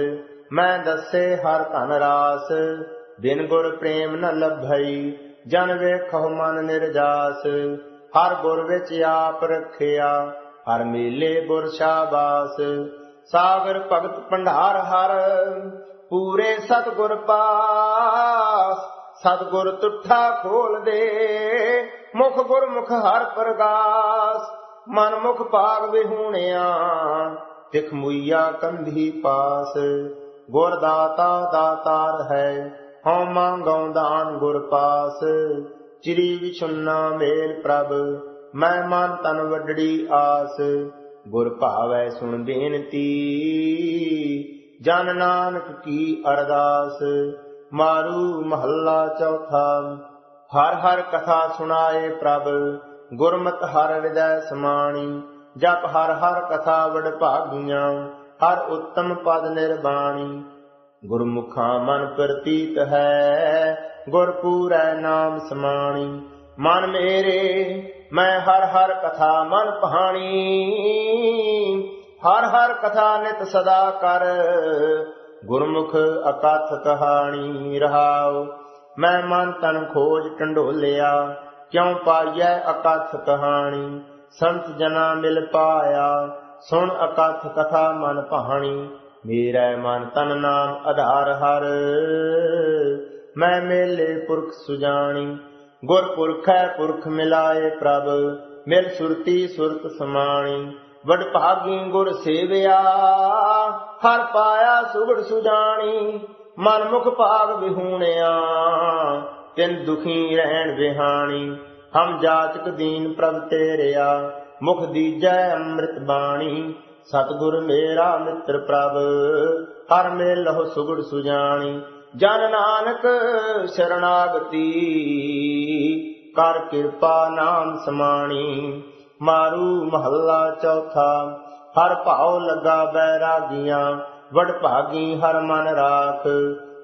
[SPEAKER 1] ਮੈਂ ਦੱਸੇ ਹਰ ਧਨ ਰਾਸ। ਬਿਨ ਗੁਰ ਪ੍ਰੇਮ ਨ ਲਭਈ, ਜਨ ਵੇਖੋ ਮਨ ਨਿਰਜਾਸ। ਹਰ ਗੁਰ ਵਿੱਚ ਆਪ ਰਖਿਆ, ਹਰ ਮੇਲੇ ਗੁਰ ਸ਼ਾਬਾਸ। ਸਾਗਰ ਭਗਤ ਭੰਡਾਰ ਹਰ ਪੂਰੇ ਸਤਗੁਰ ਪਾਸ, ਸਤਗੁਰ ਤੁਠਾ ਖੋਲ ਦੇ। ਮੁਖ ਗੁਰਮੁਖ ਹਰ ਪ੍ਰਗਾਸ, ਮਨ ਮੁਖ ਭਾਗ ਵਿਹੂਣਿਆ, ਤਿਖ ਮੁਈਆ ਕੰਧੀ ਪਾਸ। ਗੁਰ ਦਾਤਾ ਦਾਤਾਰ ਹੈ, ਹਉ ਮੰਗਉ ਦਾਨ ਗੁਰ ਪਾਸ। ਚਿਰੀ ਵਿਛੁੰਨਾ ਮੇਲ ਪ੍ਰਭ, ਮੈਂ ਮਨ ਤਨ ਵੱਡੜੀ ਆਸ। ਗੁਰ ਭਾਵੈ ਸੁਣ ਬੇਨਤੀ ਜਨ ਨਾਨਕ ਕੀ ਅਰਦਾਸ, ਮਾਰੂ ਮਹੱਲਾ ਚੌਥਾ। ਹਰ ਹਰ ਕਥਾ ਸੁਣਾਏ ਪ੍ਰਭ, ਗੁਰਮਤ ਹਰ ਹਿਰਦੈ ਸਮਾਣੀ। ਜਪ ਹਰ ਹਰ ਕਥਾ ਵਡ ਭਾਗੀਆਂ, ਹਰ ਉੱਤਮ ਪਦ ਨਿਰਬਾਣੀ। ਗੁਰਮੁਖਾ ਮਨ ਪ੍ਰਤੀਤ ਹੈ, ਗੁਰ ਪੂਰੈ ਨਾਮ ਸਮਾਣੀ। ਮਨ ਮੇਰੇ, ਮੈਂ ਹਰ ਹਰ ਕਥਾ ਮਨ ਪਹਾਣੀ। ਹਰ ਹਰ ਕਥਾ ਨਿਤ ਸਦਾ ਕਰ। ਗੁਰਮੁਖ ਅਕਥ ਕਹਾਣੀ ਰਹਾਉ। ਮੈਂ ਮਨ ਤਨ ਖੋਜ ਟੰਡੋਲਿਆ, ਕਿਉ ਪਾਈਐ ਅਕਥ ਕਹਾਣੀ? ਸੰਤ ਜਨਾ ਮਿਲ ਪਾਇਆ, ਸੁਣ ਅਕਥ ਕਥਾ ਮਨ ਭਾਣੀ। ਮੇਰਾ ਮਨ ਤਨ ਨਾਮ ਆਧਾਰ ਹਰ। ਮੈਂ ਮੇਲੇ ਪੁਰਖ ਸੁਜਾਣੀ, ਗੁਰ ਪੁਰਖੈ ਪੁਰਖ ਮਿਲਾਏ ਪ੍ਰਭ। ਮਿਲ ਸੁਰਤੀ ਸੁਰਤ ਸਮਾਣੀ। ਵਡ ਭਾਗੀ ਗੁਰ ਸੇਵਿਆ, ਹਰ ਪਾਇਆ ਸੁਗੜ ਸੁਜਾਣੀ ਮਨ ਮੁਖ ਭਾਗ ਵਿਹੂਣਿਆ, ਤਿਨ ਦੁਖੀ ਰਹਿਣ ਵਿਹਾਣੀ, ਹਮ ਜਾਚਕ ਦੀਨ ਪ੍ਰਭ ਤੇਰਿਆ, ਮੁਖ ਦੀਜੈ ਅੰਮ੍ਰਿਤ ਬਾਣੀ, ਸਤਿਗੁਰ ਮੇਰਾ ਮਿੱਤਰ ਪ੍ਰਭ, ਹਰ ਮੇਲਹੁ ਸੁਗੜ ਸੁਜਾਣੀ, ਜਨ ਨਾਨਕ ਸ਼ਰਣਾਗਤੀ ਕਰ ਕਿਰਪਾ ਨਾਮ ਸਮਾਣੀ ਮਾਰੂ ਮਹੱਲਾ ਚੌਥਾ। ਹਰ ਭਾਉ ਲਗਾ ਬੈਰਾਗੀਆਂ ਵਡ ਭਾਗੀ ਹਰ ਮਨ ਰਾਖ।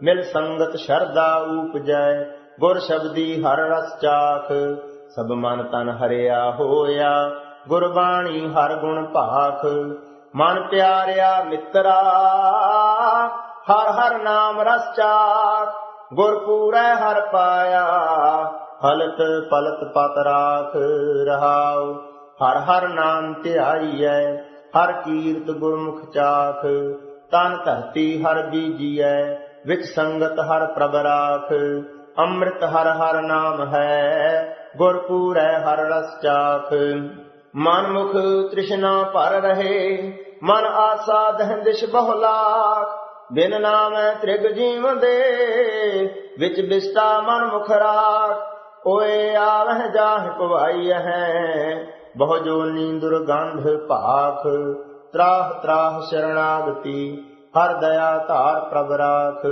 [SPEAKER 1] ਮਿਲ ਸੰਗਤ ਸ਼ਰਦਾ ਉਪਜੈ ਗੁਰ ਸ਼ਬਦੀ ਹਰ ਰਸ ਚਾਖ। ਸਭ ਮਨ ਤਨ ਹਰਿਆ ਹੋਇਆ, ਗੁਰਬਾਣੀ ਹਰ ਗੁਣ ਭਾਖ। ਮਨ ਪਿਆਰਿਆ ਮਿੱਤਰਾ, ਹਰ ਹਰ ਨਾਮ ਰਸ ਚਾਖ। ਗੁਰ ਪੂਰੈ ਹਰ ਪਾਇਆ, ਹਲਤ ਪਲਤ ਪਤ ਰਾਖ ਰਹਾਉ। ਹਰ ਹਰ ਨਾਮ ਧਿਆਈਐ, ਹਰ ਕੀਰਤ ਗੁਰਮੁਖ ਚਾਖ। ਤਨ ਧਰਤੀ ਹਰ ਬੀਜੀਐ, ਵਿਚ ਸੰਗਤ ਹਰ ਪ੍ਰਭ ਰਾਖ। ਅੰਮ੍ਰਿਤ ਹਰ ਹਰ ਨਾਮ ਹੈ ਗੁਰ ਪੂਰੈ ਹਰ ਰਸ ਚਾਖ। ਮਨ ਮੁਖ ਤ੍ਰਿਸ਼ਨਾ ਭਰ ਰਹੇ, ਮਨ ਆਸਾ ਦਹਿੰਦਿਸ਼ ਬਹੁਲਾਖ ਬਿਨ ਨਾਮੈ ਤ੍ਰਿਗ ਜੀਵ ਦੇ ਵਿੱਚ ਬਿਸਤਾ ਮਨ ਮੁਖ ਰਾਖ। ਓਏ ਆਵਹਿ ਜਾਹਿ ਪਵਾਈ ਹੈ ਬਹੁ ਜੋਨੀ ਦੁਰਗੰਧ ਭਾਖ, ਤਰਾਹ ਤਰਾਹ ਸ਼ਰਣਾਗਤੀ, ਹਰ ਦਇਆ ਧਾਰ ਪ੍ਰਭ ਰਾਖ,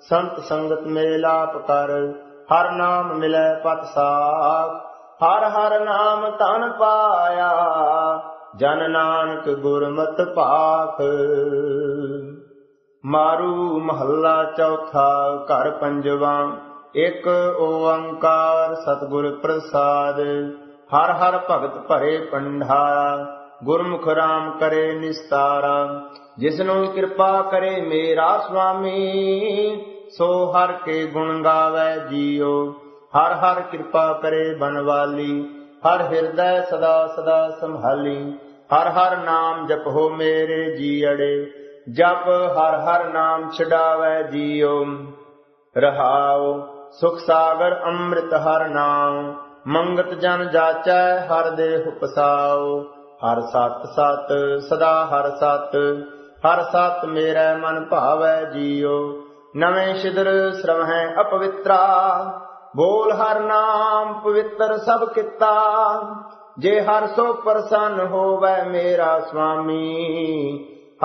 [SPEAKER 1] ਸੰਤ ਸੰਗਤ ਮੇਲਾਪ ਕਰ, ਹਰ ਨਾਮ ਮਿਲੈ ਪਤ ਸਾਖ, ਹਰ ਹਰ ਨਾਮ ਤਨ ਪਾਇਆ, ਜਨ ਨਾਨਕ ਗੁਰਮਤਿ ਭਾਖ। ਮਾਰੂ ਮਹੱਲਾ ਚੌਥਾ ਘਰ ਪੰਜਵਾ, ਇੱਕ ਓੰਕਾਰ ਸਤਿਗੁਰ ਪ੍ਰਸਾਦ ਹਰ ਹਰ ਭਗਤ ਭਰੇ ਪੰਡਾਰਾ ਗੁਰਮੁਖ ਰਾਮ ਕਰੇ ਨਿਸਤਾਰਾ। ਜਿਸਨੂੰ ਕਿਰਪਾ ਕਰੇ ਮੇਰਾ ਸੁਆਮੀ, ਸੋ ਹਰ ਕੇ ਗੁਣ ਗਾਵੇ ਜੀਓ। ਹਰ ਹਰ ਕਿਰਪਾ ਕਰੇ ਬਨਵਾਲੀ, ਹਰ ਹਿਰਦੈ ਸਦਾ ਸਦਾ ਸੰਭਾਲੀ। ਹਰ ਹਰ ਨਾਮ ਜਪੋ ਮੇਰੇ ਜੀੜੇ ਜਪ ਹਰ ਹਰ ਨਾਮ ਛਡਾਵੇ ਜੀਓ। ਰਹਾਓ ਸੁਖ ਸਾਗਰ ਅੰਮ੍ਰਿਤ ਹਰ ਨਾਮ ਮੰਗਤ ਜਨ ਜਾਚੈ, ਹਰ ਦੇਹ ਪਸਾਉ ਹਰ ਸਤ ਸਤ, ਸਦਾ ਹਰ ਸਤ। ਹਰ ਸਤ ਮੇਰਾ ਮਨ ਭਾਵੈ ਜੀਓ। ਨਵੇਂ ਸ਼ਿਦਰ ਸਰਵਹਿ ਅਪਵਿੱਤਰਾ। ਬੋਲ ਹਰ ਨਾਮ ਪਵਿੱਤਰ ਸਭ ਕੀਤਾ। ਜੇ ਹਰ ਸੋ ਪ੍ਰਸੰਨ ਹੋਵੇ ਮੇਰਾ ਸੁਆਮੀ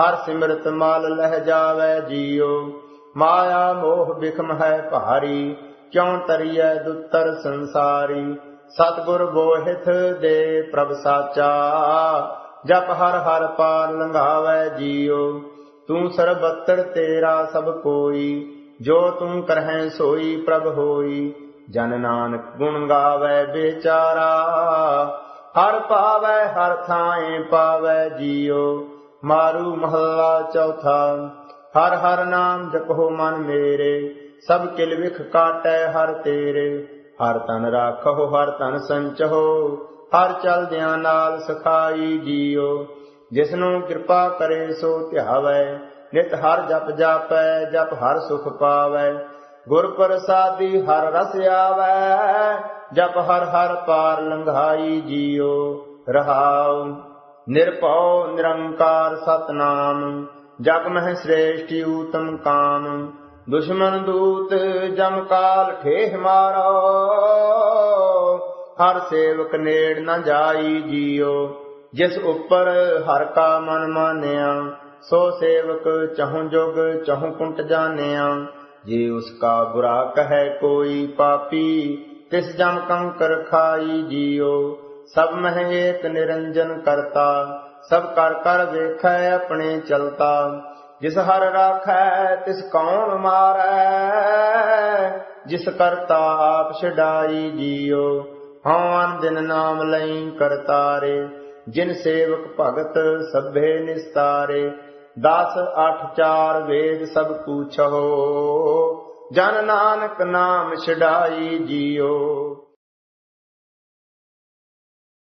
[SPEAKER 1] ਹਰ ਸਿਮਰਤ ਮਾਲ ਲਹਿ ਜਾਵੇ ਜੀਓ। ਮਾਇਆ ਮੋਹ ਬਿਖਮ ਹੈ ਭਾਰੀ। ਕਿਉ ਤਰੀਐ ਦੁੱਤਰ ਸੰਸਾਰੀ? ਸਤਗੁਰ ਬੋਹਿਥ ਦੇ ਪ੍ਰਭ ਸਾਚਾ। ਜਪ ਹਰ ਹਰ ਪਾਰ ਲੰਘਾਵੇ ਜੀਓ। ਤੂੰ ਸਰਬੱਤਰ ਤੇਰਾ ਸਭ ਕੋਈ। ਜੋ ਤੂੰ ਕਰਹਿ ਸੋਈ ਪ੍ਰਭ ਹੋਈ। ਜਨ ਨਾਨਕ ਗੁਣ ਗਾਵੇ ਬੇਚਾਰਾ। ਹਰ ਪਾਵੇ, ਹਰ ਥਾਏ ਪਾਵੇ ਜੀਓ। ਮਾਰੂ ਮਹੱਲਾ ਚੌਥਾ। ਹਰ ਹਰ ਨਾਮ ਜਪੋ ਮਨ ਮੇਰੇ। ਸਭ ਕਿਲ ਵਿਖ ਕਾਟੈ ਹਰ ਤੇਰੇ। ਹਰ ਤਨ ਰਾਖੋ ਹਰ ਤਨ ਸੰਚੋ ਹਰ ਚਲਦਿਆਂ ਨਾਲ ਸਖਾਈ ਜੀਓ। ਜਿਸਨੂੰ ਕਿਰਪਾ ਕਰੇ ਸੋ ਧਿਆਵੈ। ਨਿਤ ਹਰ ਜਪ ਜਾਪੈ, ਜਪ ਹਰ ਸੁਖ ਪਾਵੈ। ਗੁਰ ਪ੍ਰਸਾਦੀ ਹਰ ਰਸ ਆਵੈ। ਜਪ ਹਰ ਹਰ ਪਾਰ ਲੰਘਾਈ ਜੀਓ। ਰਹਾਉ, ਨਿਰਭਉ, ਨਿਰੰਕਾਰ ਸਤਨਾਮ। ਜਗ ਮਹਿ ਸ੍ਰੇਸ਼ਟੀ ਊਤਮ ਕਾਮ। ਦੁਸ਼ਮਣ ਦੂਤ ਜਮ ਕਾਲ ਠੇਹ ਮਾਰੋ। ਹਰ ਸੇਵਕ ਨੇੜ ਨਾ ਜਾਈ ਜੀਓ। ਜਿਸ ਉੱਪਰ ਹਰ ਕਾ ਮਨ ਮਾਨਿਆ, ਸੋ ਸੇਵਕ ਚਹੁ ਜੁਗ ਚਹੁ ਕੁੰਟ ਜਾਣਿਆ। ਜੇ ਉਸ ਕਾ ਬੁਰਾ ਕਹੈ ਕੋਈ ਪਾਪੀ, ਤਿਸ ਜਮ ਕੰਕਰ ਖਾਈ ਜੀਓ। ਸਭ ਮਹਿ ਏਕ ਨਿਰੰਜਨ ਕਰਤਾ, ਸਭ ਕਰ ਕਰ ਵੇਖੈ ਆਪਣੇ ਚਲਤਾ। ਜਿਸ ਹਰ ਰਾਖੈ ਤਿਸ ਕੌਣ ਮਾਰੈ? ਜਿਸ ਕਰਤਾ ਆਪ ਛਡਾਈ ਜੀਓ ਹਉ ਦਿਨ ਨਾਮ ਲਈ ਕਰਤਾਰੇ। ਜਿਨ ਸੇਵਕ ਭਗਤ ਸਭੇ ਨਿਸਤਾਰੇ 10 8 4 ਵੇਦ ਸਭ ਪੂਛੋ ਜਨ ਨਾਨਕ ਨਾਮ ਛਡਾਈ ਜੀਓ